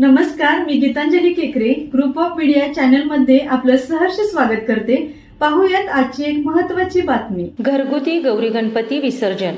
नमस्कार मी गीतांजली केकरे. Group of media चॅनलमध्ये आपलं सहर्ष स्वागत करते. पाहूयात आजची एक महत्वाची बातमी. घरगुती गौरी गणपती विसर्जन.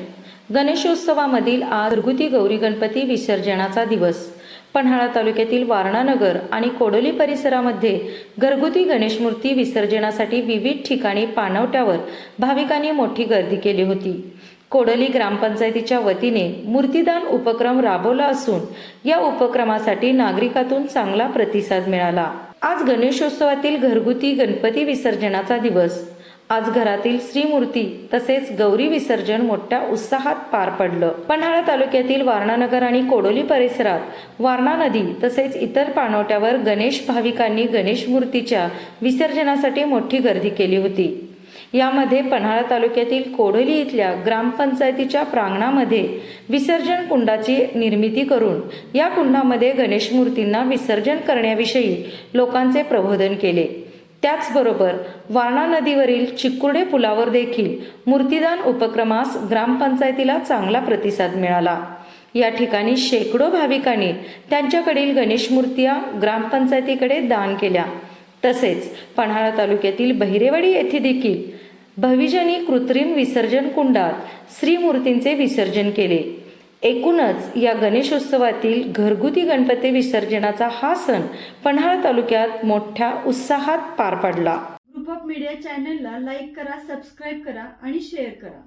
गणेशोत्सवामधील आज घरगुती गौरी गणपती विसर्जनाचा दिवस. पन्हाळा तालुक्यातील वारणानगर आणि कोडोली परिसरामध्ये घरगुती गणेशमूर्ती विसर्जनासाठी विविध ठिकाणी पाणवट्यावर भाविकांनी मोठी गर्दी केली होती. कोडोली ग्रामपंचायतीच्या वतीने मूर्तीदान उपक्रम राबवला असून या उपक्रमासाठी नागरिकातून चांगला प्रतिसाद मिळाला. आज गणेशोत्सवातील घरगुती गणपती विसर्जनाचा दिवस. आज घरातील श्रीमूर्ती तसेच गौरी विसर्जन मोठ्या उत्साहात पार पडलं. पन्हाळा तालुक्यातील वारणानगर आणि कोडोली परिसरात वारणा नदी तसेच इतर पाणवट्यावर गणेश भाविकांनी गणेश मूर्तीच्या विसर्जनासाठी मोठी गर्दी केली होती. यामध्ये पन्हाळा तालुक्यातील कोडोली इथल्या ग्रामपंचायतीच्या प्रांगणामध्ये विसर्जन कुंडाची निर्मिती करून या कुंडामध्ये गणेश मूर्तींना विसर्जन करण्याविषयी लोकांचे प्रबोधन केले. त्याचबरोबर वारणा नदीवरील चिकुर्डे पुलावर देखील मूर्तीदान उपक्रमास ग्रामपंचायतीला चांगला प्रतिसाद मिळाला. या ठिकाणी शेकडो भाविकांनी त्यांच्याकडील गणेश मूर्त्या ग्रामपंचायतीकडे दान केल्या. तसेच पन्हाळा तालुक्यातील बहिरेवाडी येथे देखील भविजनी कृत्रिम विसर्जन कुंडात श्रीमूर्तींचे विसर्जन केले. एकूणच या गणेशोत्सवातील घरगुती गणपती विसर्जनाचा हा सण पन्हाळा तालुक्यात मोठ्या उत्साहात पार पडला. ग्रुप ऑफ मीडिया चॅनलला लाईक करा सबस्क्राईब करा आणि शेअर करा.